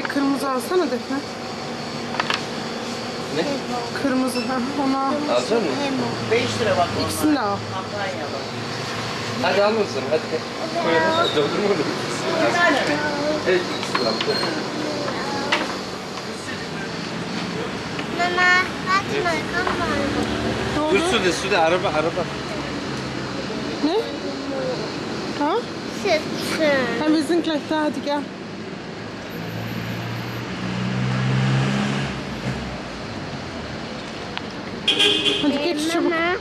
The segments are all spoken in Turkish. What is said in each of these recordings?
tane kırmızı alsana Defne. Ne? Kırmızı. Ha, onu al. Alacak mısın? 5 lira bak. İkisini de al. Hadi al mısın? Hadi. Koyalım. Doldurma mı? Bir tane mi? Evet ikisi var. Mama, komm mal. Ne Dur oldu? Sude araba araba. Ne? Ha? Sitzen. Ha da, hadi gel. Hadi geç çabuk. Mama,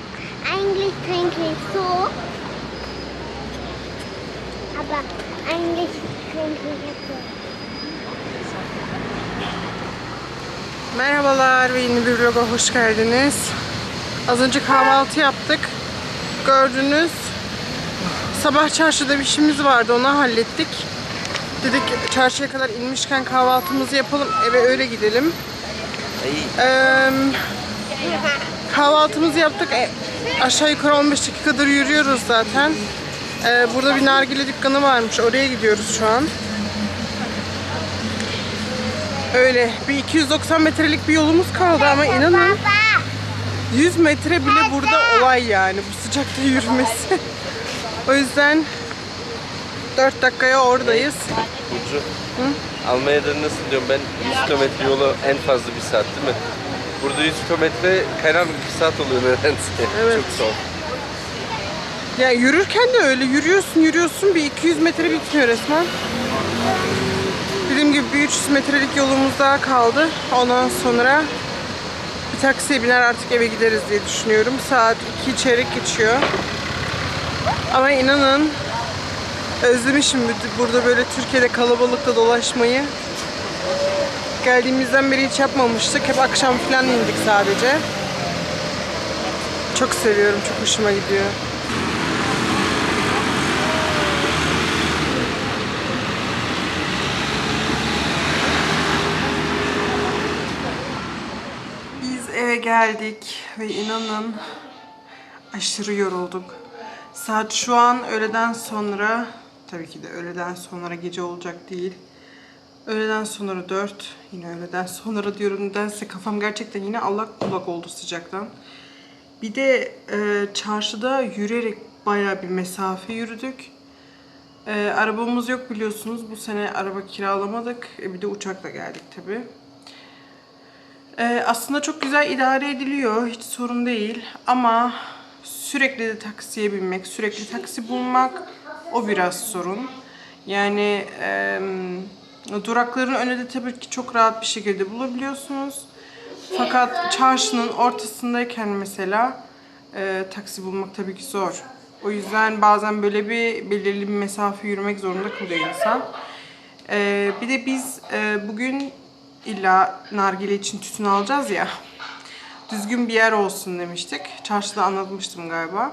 eigentlich trinke ich so. Aber eigentlich trinke ich so. Merhabalar ve yeni bir vloga hoş geldiniz. Az önce kahvaltı yaptık. Gördünüz. Sabah çarşıda bir işimiz vardı onu hallettik. Dedik çarşıya kadar inmişken kahvaltımızı yapalım eve öyle gidelim. Ee, kahvaltımızı yaptık. E, aşağı yukarı 15 dakikadır yürüyoruz zaten. Ee, burada bir nargile dükkanı varmış. Oraya gidiyoruz şu an. Öyle bir 290 metrelik bir yolumuz kaldı ama inanın Papa, 100 metre bile burada olay yani bu sıcakta yürümesi. o yüzden 4 dakikaya oradayız. Burcu. Almanya'da nasıl diyorum ben 100 kilometre yolu en fazla bir saat değil mi? Burada 100 kilometre karanlık bir saat oluyor nedense. Evet. Çok soğuk. Ya yürürken de öyle yürüyorsun yürüyorsun bir 200 metre bitmiyor resmen. Dediğim gibi bir 300 metrelik yolumuz daha kaldı. Ondan sonra bir taksiye biner artık eve gideriz diye düşünüyorum. Saat 2 çeyrek geçiyor. Ama inanın özlemişim bu- burada böyle Türkiye'de kalabalıkta dolaşmayı. Geldiğimizden beri hiç yapmamıştık. Hep akşam falan indik sadece. Çok seviyorum, çok hoşuma gidiyor. Biz eve geldik ve inanın aşırı yorulduk. Saat şu an öğleden sonra, tabii ki de öğleden sonra gece olacak değil. Öğleden sonra 4, yine öğleden sonra diyorum nedense kafam gerçekten yine allak bullak oldu sıcaktan. Bir de e, çarşıda yürüyerek bayağı bir mesafe yürüdük. E, arabamız yok biliyorsunuz. Bu sene araba kiralamadık. E, bir de uçakla geldik tabii. Ee, aslında çok güzel idare ediliyor. Hiç sorun değil. Ama sürekli de taksiye binmek, sürekli taksi bulmak o biraz sorun. Yani e, durakların önünde de tabii ki çok rahat bir şekilde bulabiliyorsunuz. Fakat çarşının ortasındayken mesela e, taksi bulmak tabii ki zor. O yüzden bazen böyle bir belirli bir mesafe yürümek zorunda kalıyor insan. Ee, bir de biz e, bugün illa nargile için tütün alacağız ya. Düzgün bir yer olsun demiştik. Çarşıda anlatmıştım galiba.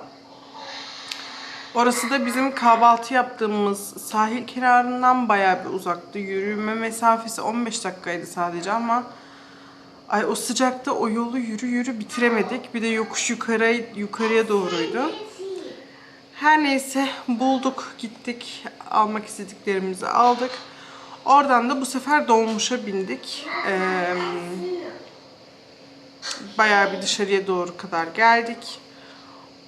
Orası da bizim kahvaltı yaptığımız sahil kenarından bayağı bir uzaktı. Yürüme mesafesi 15 dakikaydı sadece ama ay o sıcakta o yolu yürü yürü bitiremedik. Bir de yokuş yukarı yukarıya doğruydu. Her neyse bulduk, gittik, almak istediklerimizi aldık. Oradan da bu sefer dolmuşa bindik. Ee, bayağı bir dışarıya doğru kadar geldik.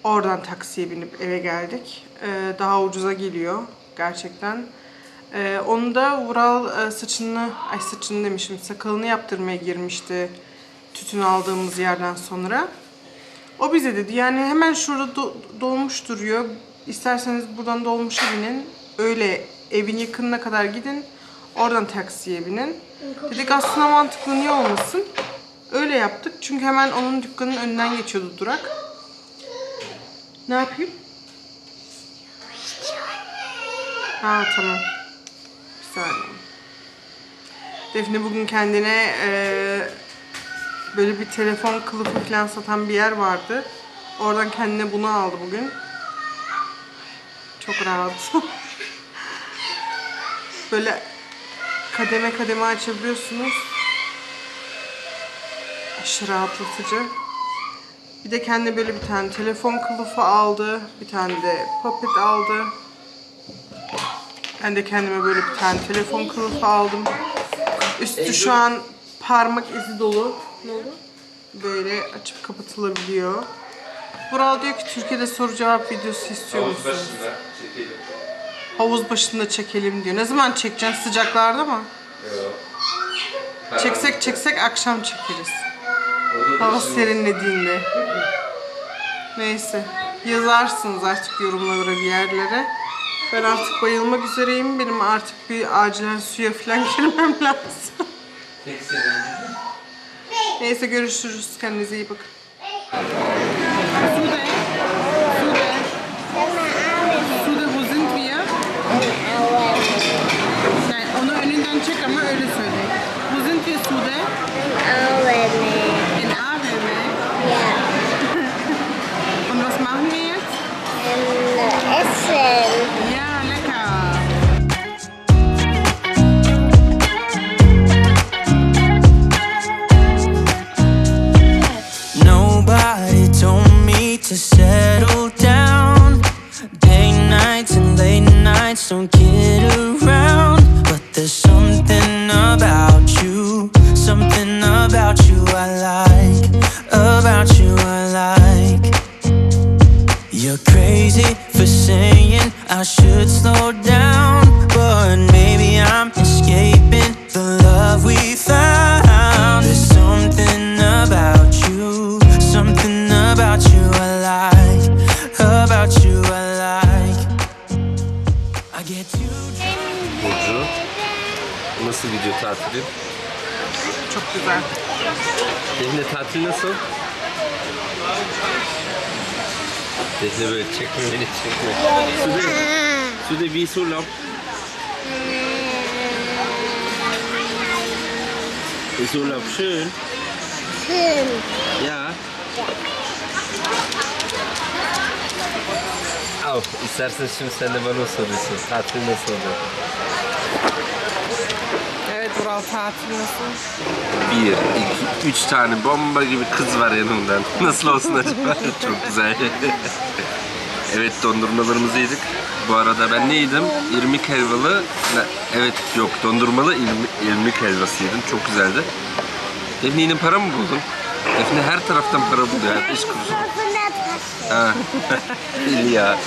Oradan taksiye binip eve geldik. Ee, daha ucuza geliyor gerçekten. Ee, onu da Vural e, saçını, ay saçını demişim, sakalını yaptırmaya girmişti tütün aldığımız yerden sonra. O bize dedi yani hemen şurada do- dolmuş duruyor. İsterseniz buradan dolmuşa binin. Öyle evin yakınına kadar gidin. Oradan taksiye binin. Dedik aslında mantıklı niye olmasın. Öyle yaptık. Çünkü hemen onun dükkanının önünden geçiyordu durak. Ne yapayım? Ha tamam. Bir saniye. Defne bugün kendine eee, böyle bir telefon kılıfı falan satan bir yer vardı. Oradan kendine bunu aldı bugün. Çok rahat. böyle kademe kademe açabiliyorsunuz. Aşırı rahatlatıcı. Bir de kendine böyle bir tane telefon kılıfı aldı. Bir tane de poppet aldı. Ben de kendime böyle bir tane telefon kılıfı aldım. Üstü şu an parmak izi dolu. Böyle açıp kapatılabiliyor. Vural diyor ki Türkiye'de soru cevap videosu istiyor Havuz musun? başında çekelim. Havuz başında çekelim diyor. Ne zaman çekeceksin? Sıcaklarda mı? Çeksek çeksek akşam çekeriz. Hava serinlediğinde. Neyse. Yazarsınız artık yorumlara bir yerlere. Ben artık bayılmak üzereyim. Benim artık bir acilen suya falan girmem lazım. Tek. Neyse görüşürüz. Kendinize iyi bakın. Sude. Sude. Sude, wo sind wir? Onu önünden çek ama öyle söyle. Wo sind wir, Sude? In AWM. Und was machen wir jetzt? Ja, Çok güzel. Defne tatil nasıl? Defne böyle çekme beni çekme. Sude, Sude wie ist Urlaub? Ist Urlaub schön? Ja. Al, istersen şimdi sen de bana soruyorsun. Tatil nasıl oldu? Vural tatil nasıl? Bir, iki, üç tane bomba gibi kız var yanımdan. Nasıl olsun acaba? Çok güzel. evet dondurmalarımızı yedik. Bu arada ben ne yedim? İrmik helvalı. Evet yok dondurmalı irmik, irmik helvası yedim. Çok güzeldi. Defne yine para mı buldun? Defne her taraftan para buluyor. Yani iş kurusu. Ha. Deli ya.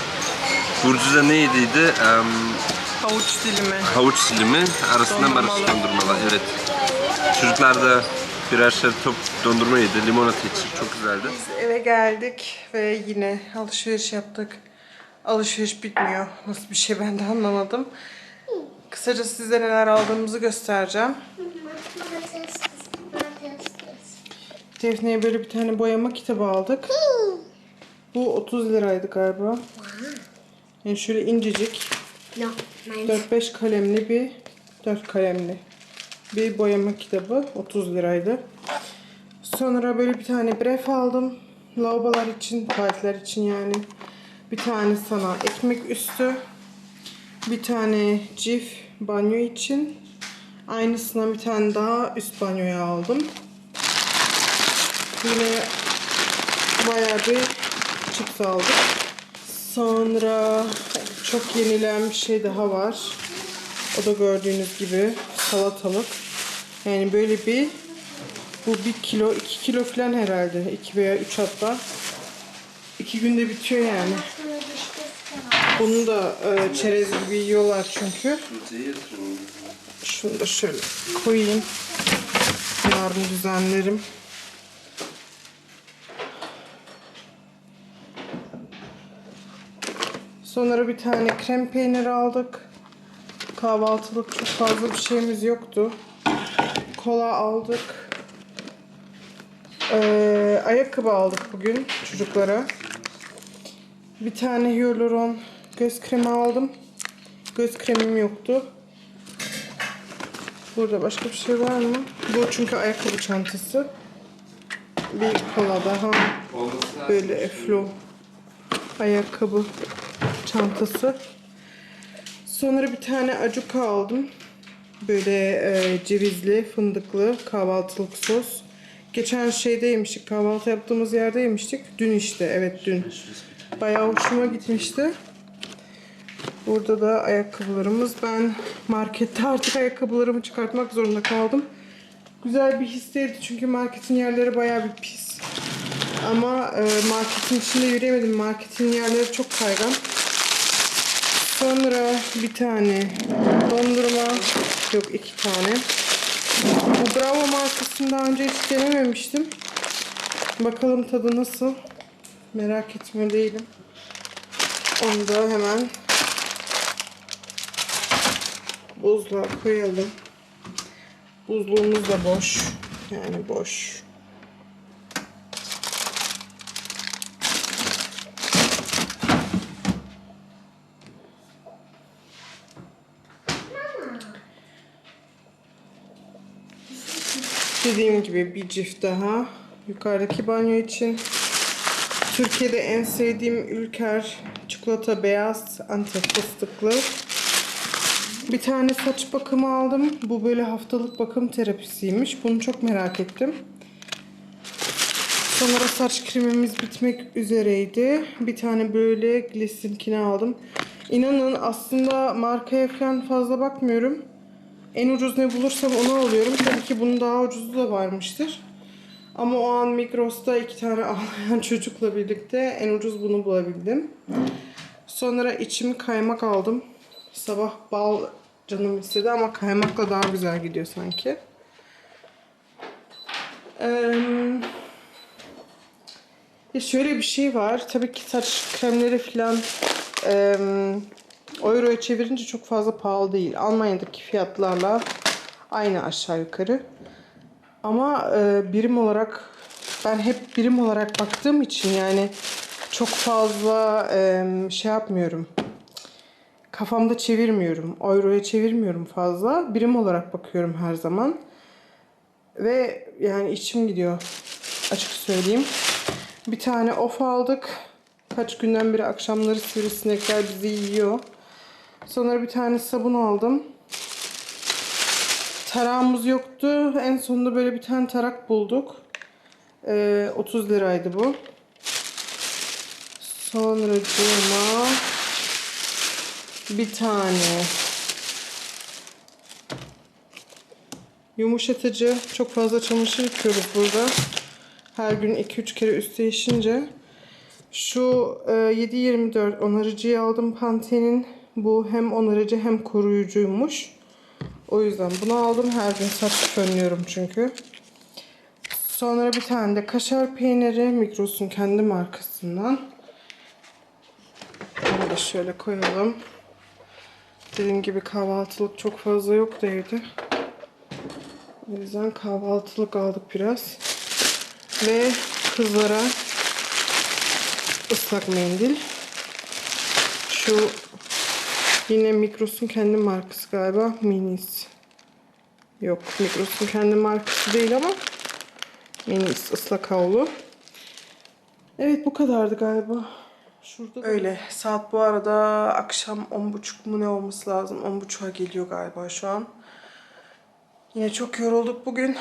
Burcu da ne yediydi? Em, Havuç dilimi. havuç dilimi arasında Dondurmalı. marış dondurmalı. Evet. Çocuklar da birer şey top dondurma yedi. Limonata içti. Çok güzeldi. Biz eve geldik ve yine alışveriş yaptık. Alışveriş bitmiyor. Nasıl bir şey ben de anlamadım. Kısaca size neler aldığımızı göstereceğim. Defne'ye böyle bir tane boyama kitabı aldık. Bu 30 liraydı galiba. Yani şöyle incecik. No, mine. 4-5 kalemli bir 4 kalemli bir boyama kitabı 30 liraydı. Sonra böyle bir tane bref aldım. Lavabolar için, tuvaletler için yani. Bir tane sana ekmek üstü. Bir tane cif banyo için. Aynısından bir tane daha üst banyoya aldım. Yine bayağı bir cips aldık. Sonra çok yenilen bir şey daha var. O da gördüğünüz gibi salatalık. Yani böyle bir bu bir kilo, iki kilo falan herhalde. iki veya üç hatta. İki günde bitiyor yani. Bunu da e, çerez gibi yiyorlar çünkü. Şunu da şöyle koyayım. Yarın düzenlerim. Sonra bir tane krem peynir aldık. Kahvaltılık çok fazla bir şeyimiz yoktu. Kola aldık. Ee, ayakkabı aldık bugün çocuklara. Bir tane hyaluron göz kremi aldım. Göz kremim yoktu. Burada başka bir şey var mı? Bu çünkü ayakkabı çantası. Bir kola daha. Böyle eflo ayakkabı çantası. Sonra bir tane acuka aldım. Böyle e, cevizli, fındıklı kahvaltılık sos. Geçen şeyde yemiştik, kahvaltı yaptığımız yerde yemiştik. Dün işte, evet dün. Bayağı hoşuma gitmişti. Burada da ayakkabılarımız. Ben markette artık ayakkabılarımı çıkartmak zorunda kaldım. Güzel bir hissiydi çünkü marketin yerleri bayağı bir pis. Ama e, marketin içinde yürüyemedim. Marketin yerleri çok kaygan. Sonra bir tane dondurma. Yok iki tane. Bu Bravo markasını daha önce hiç denememiştim. Bakalım tadı nasıl. Merak etme değilim. Onu da hemen buzluğa koyalım. Buzluğumuz da boş. Yani boş. Dediğim gibi bir cift daha. Yukarıdaki banyo için. Türkiye'de en sevdiğim ülker çikolata beyaz antep fıstıklı. Bir tane saç bakımı aldım. Bu böyle haftalık bakım terapisiymiş. Bunu çok merak ettim. Sonra saç kremimiz bitmek üzereydi. Bir tane böyle Gliss'inkini aldım. İnanın aslında markaya falan fazla bakmıyorum. En ucuz ne bulursam onu alıyorum. Tabii ki bunun daha ucuzu da varmıştır. Ama o an Migros'ta iki tane ağlayan çocukla birlikte en ucuz bunu bulabildim. Sonra içimi kaymak aldım. Sabah bal canım istedi ama kaymakla daha güzel gidiyor sanki. Ya şöyle bir şey var. Tabii ki saç kremleri falan eee euroya çevirince çok fazla pahalı değil. Almanya'daki fiyatlarla aynı aşağı yukarı. Ama e, birim olarak ben hep birim olarak baktığım için yani çok fazla e, şey yapmıyorum. Kafamda çevirmiyorum. Euroya çevirmiyorum fazla. Birim olarak bakıyorum her zaman. Ve yani içim gidiyor. Açık söyleyeyim. Bir tane of aldık. Kaç günden beri akşamları sivrisinekler bizi yiyor. Sonra bir tane sabun aldım. Tarağımız yoktu. En sonunda böyle bir tane tarak bulduk. Ee, 30 liraydı bu. Sonra bir tane yumuşatıcı. Çok fazla çamaşır yıkıyoruz burada. Her gün 2-3 kere üst değişince. Şu e, 7-24 onarıcıyı aldım Pantene'in. Bu hem onarıcı hem koruyucuymuş. O yüzden bunu aldım. Her gün saç fönlüyorum çünkü. Sonra bir tane de kaşar peyniri. Migros'un kendi markasından. Bunu da şöyle koyalım. Dediğim gibi kahvaltılık çok fazla yoktu evde. O yüzden kahvaltılık aldık biraz. Ve kızlara ıslak mendil. Şu yine Migros'un kendi markası galiba. Minis. Yok Migros'un kendi markası değil ama Minis ıslak havlu. Evet bu kadardı galiba. Şurada Öyle. Saat bu arada akşam 10.30 mu ne olması lazım? 10.30'a geliyor galiba şu an. Yine çok yorulduk bugün.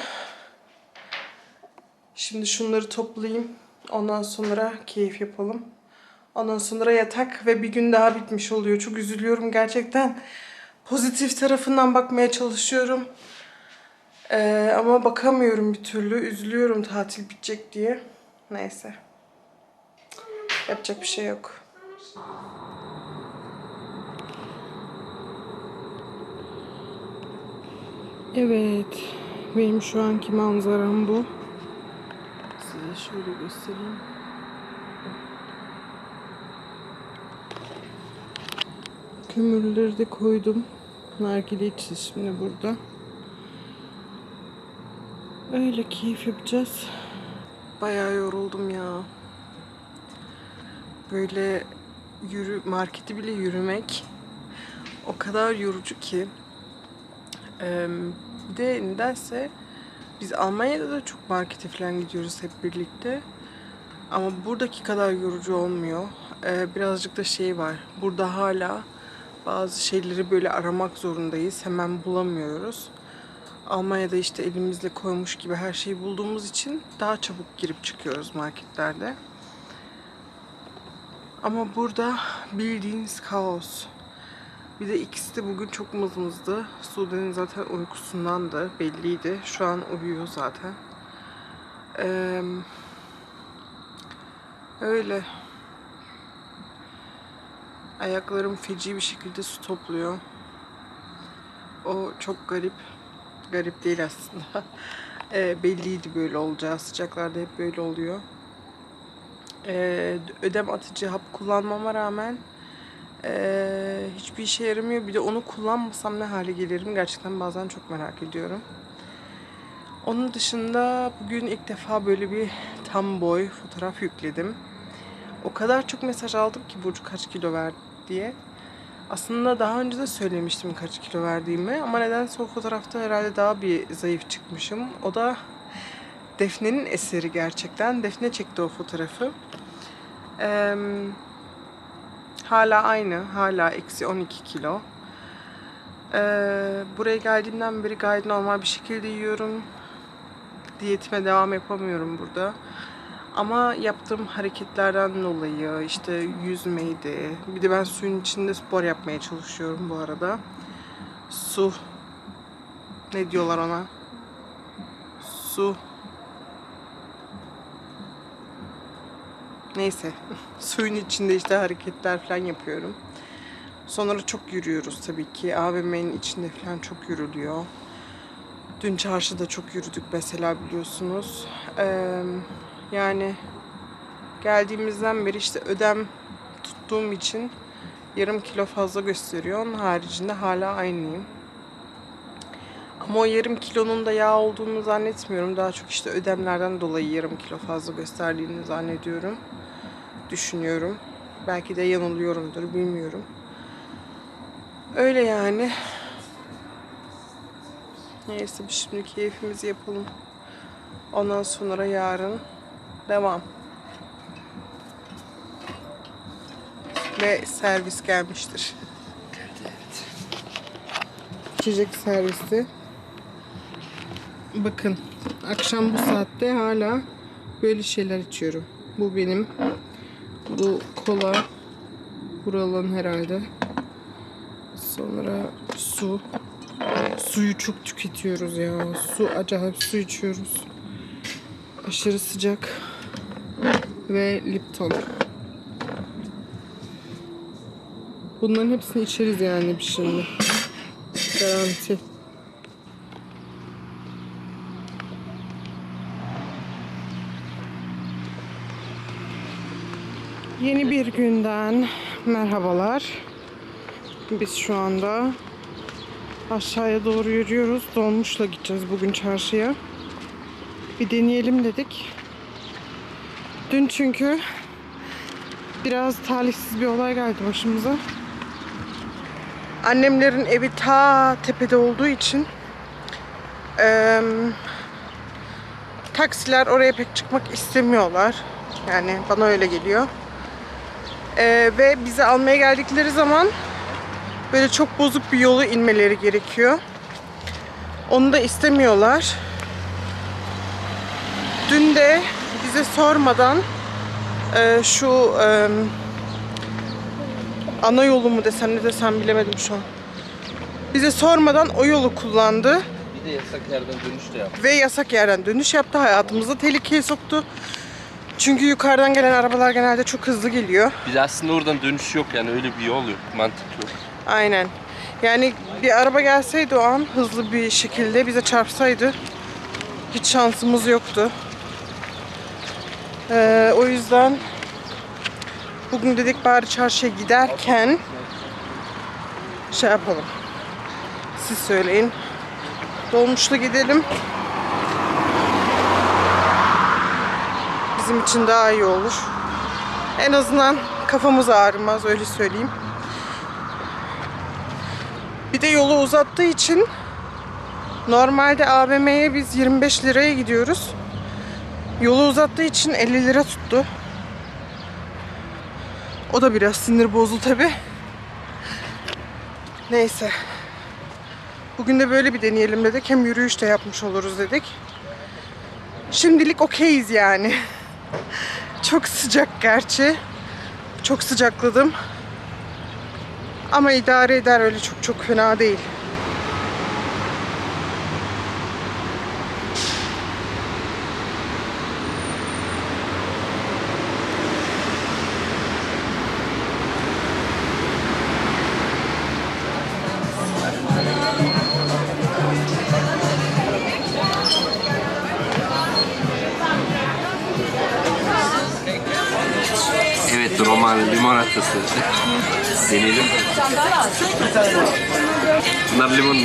Şimdi şunları toplayayım. Ondan sonra keyif yapalım. Ondan sonra yatak ve bir gün daha bitmiş oluyor. Çok üzülüyorum gerçekten. Pozitif tarafından bakmaya çalışıyorum. Ee, ama bakamıyorum bir türlü. Üzülüyorum tatil bitecek diye. Neyse. Yapacak bir şey yok. Evet. Benim şu anki manzaram bu. Size şöyle göstereyim. Kömürleri de koydum. Nargile içeceğiz şimdi burada. Öyle keyif yapacağız. Bayağı yoruldum ya. Böyle yürü marketi bile yürümek O kadar yorucu ki. Eee, bir de nedense biz Almanya'da da çok markete falan gidiyoruz hep birlikte. Ama buradaki kadar yorucu olmuyor. Ee, birazcık da şey var. Burada hala bazı şeyleri böyle aramak zorundayız. Hemen bulamıyoruz. Almanya'da işte elimizle koymuş gibi her şeyi bulduğumuz için daha çabuk girip çıkıyoruz marketlerde. Ama burada bildiğiniz kaos. Bir de ikisi de bugün çok mızmızdı. Sude'nin zaten uykusundan da belliydi. Şu an uyuyor zaten. Eee Öyle. Ayaklarım feci bir şekilde su topluyor. O çok garip. Garip değil aslında. Ee, belliydi böyle olacağı. Sıcaklarda hep böyle oluyor. Ee, ödem atıcı hap kullanmama rağmen ee, hiçbir işe yaramıyor. Bir de onu kullanmasam ne hale gelirim gerçekten bazen çok merak ediyorum. Onun dışında bugün ilk defa böyle bir tam boy fotoğraf yükledim. O kadar çok mesaj aldım ki Burcu kaç kilo verdi diye. Aslında daha önce de söylemiştim kaç kilo verdiğimi ama nedense o fotoğrafta herhalde daha bir zayıf çıkmışım. O da Defne'nin eseri gerçekten. Defne çekti o fotoğrafı. Eee, hala aynı. Hala eksi 12 kilo. Eee, buraya geldiğimden beri gayet normal bir şekilde yiyorum. Diyetime devam yapamıyorum burada. Ama yaptığım hareketlerden dolayı işte yüzmeydi. Bir de ben suyun içinde spor yapmaya çalışıyorum bu arada. Su. Ne diyorlar ona? Su. Neyse. Suyun içinde işte hareketler falan yapıyorum. Sonra çok yürüyoruz tabii ki. AVM'nin içinde falan çok yürülüyor. Dün çarşıda çok yürüdük mesela biliyorsunuz. Ee, yani geldiğimizden beri işte ödem tuttuğum için yarım kilo fazla gösteriyor. Onun haricinde hala aynıyım. Ama o yarım kilonun da yağ olduğunu zannetmiyorum. Daha çok işte ödemlerden dolayı yarım kilo fazla gösterdiğini zannediyorum. Düşünüyorum. Belki de yanılıyorumdur bilmiyorum. Öyle yani. Neyse biz şimdi keyfimizi yapalım. Ondan sonra yarın devam. Ve servis gelmiştir. İçecek servisi. Bakın akşam bu saatte hala böyle şeyler içiyorum. Bu benim. Bu kola. Buraların herhalde. Sonra su. Suyu çok tüketiyoruz ya. Su acayip su içiyoruz. Aşırı sıcak. Ve Lipton. Bunların hepsini içeriz yani bir şimdi. Garanti. Yeni bir günden merhabalar. Biz şu anda aşağıya doğru yürüyoruz. Dolmuşla gideceğiz bugün çarşıya. Bir deneyelim dedik. Dün çünkü biraz talihsiz bir olay geldi başımıza. Annemlerin evi ta tepede olduğu için eee, taksiler oraya pek çıkmak istemiyorlar. Yani bana öyle geliyor. Eee, ve bizi almaya geldikleri zaman böyle çok bozuk bir yolu inmeleri gerekiyor. Onu da istemiyorlar. Dün de bize sormadan e, şu e, ana yolu mu desem ne desem bilemedim şu an. Bize sormadan o yolu kullandı Bir de yasak yerden dönüş de yap. ve yasak yerden dönüş yaptı. Hayatımızı tehlikeye soktu. Çünkü yukarıdan gelen arabalar genelde çok hızlı geliyor. Bir de aslında oradan dönüş yok yani öyle bir yol yok. Mantık yok. Aynen. Yani bir araba gelseydi o an hızlı bir şekilde bize çarpsaydı hiç şansımız yoktu. Ee, o yüzden bugün dedik bari çarşıya giderken şey yapalım. Siz söyleyin. Dolmuşla gidelim. Bizim için daha iyi olur. En azından kafamız ağrımaz öyle söyleyeyim. Bir de yolu uzattığı için normalde AVM'ye biz 25 liraya gidiyoruz. Yolu uzattığı için 50 lira tuttu. O da biraz sinir bozdu tabi. Neyse. Bugün de böyle bir deneyelim dedik. Hem yürüyüş de yapmış oluruz dedik. Şimdilik okeyiz yani. Çok sıcak gerçi. Çok sıcakladım. Ama idare eder öyle çok çok fena değil.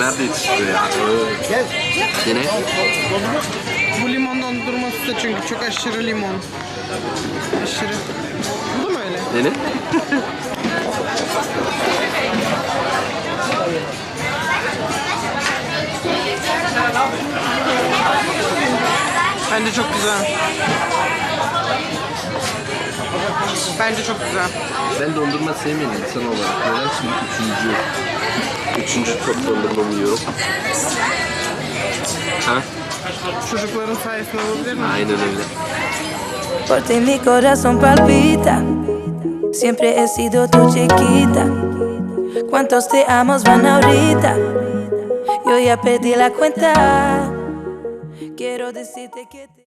Nerede yetiştiriyor ya? Dene. Bu limon dondurması da çünkü çok aşırı limon. Aşırı. Bu da mı öyle? Dene. Bence çok güzel. Bence çok güzel. Ben dondurma sevmeyen insan olarak neden şimdi üçüncü üçüncü top dondurmamı yiyorum? Ha? Çocukların sayesinde olabilir mi? Aynen öyle. Por ti mi corazón palpita. Siempre he sido tu chiquita. ¿Cuántos te amos van ahorita? Yo ya perdí la cuenta. Quiero decirte que te...